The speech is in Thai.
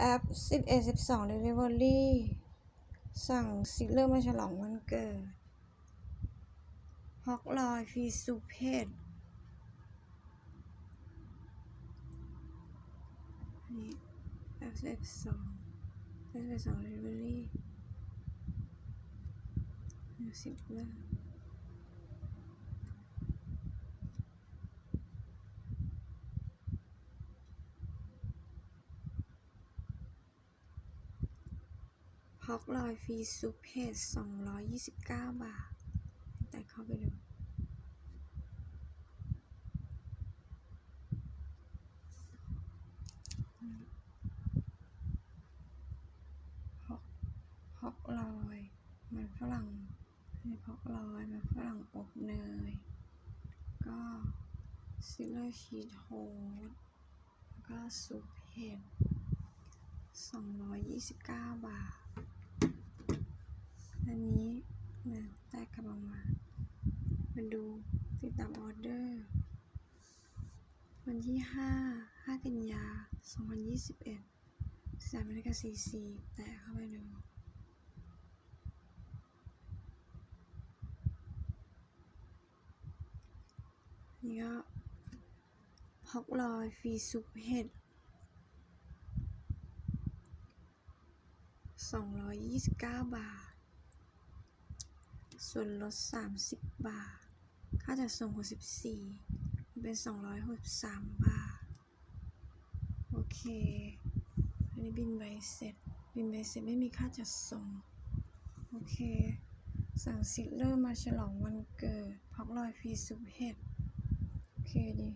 แอป11 12 Delivery สั่งซิลเลอร์มาฉลองวันเกิดฮอกลอยฟีซูเพจอันนี้แอป11 2 11 2 Delivery ซิลเลอร์ อกลอยฟรีซุปเห็ด229 บาท แต่เข้าไปดูฮอกฮอกลอย มันฝรั่งนี่ฮอกลอย มันฝรั่งอบเนย ก็ซิลเลอร์ชีสโฮสแล้วก็ซุปเห็ด229 บาท อันนี้นะได้กลับมา มาดูติดตามออเดอร์ วันที่ 5 5 กันยา 2021สามนาฬิกา44แต่เข้าไปดูนี่ก็ฮอกลอยฟรีซุปเห็ด 229 บาท ส่วนลด 30 บาท ค่าจัดส่ง 64 มันเป็น 263 บาท โอเคอันนี้บินใบเสร็จ บินใบเสร็จไม่มีค่าจัดส่ง โอเค สั่งซิลเลอร์มาฉลองวันเกิดพักลอยฟรีซุปเห็ด โอเคดี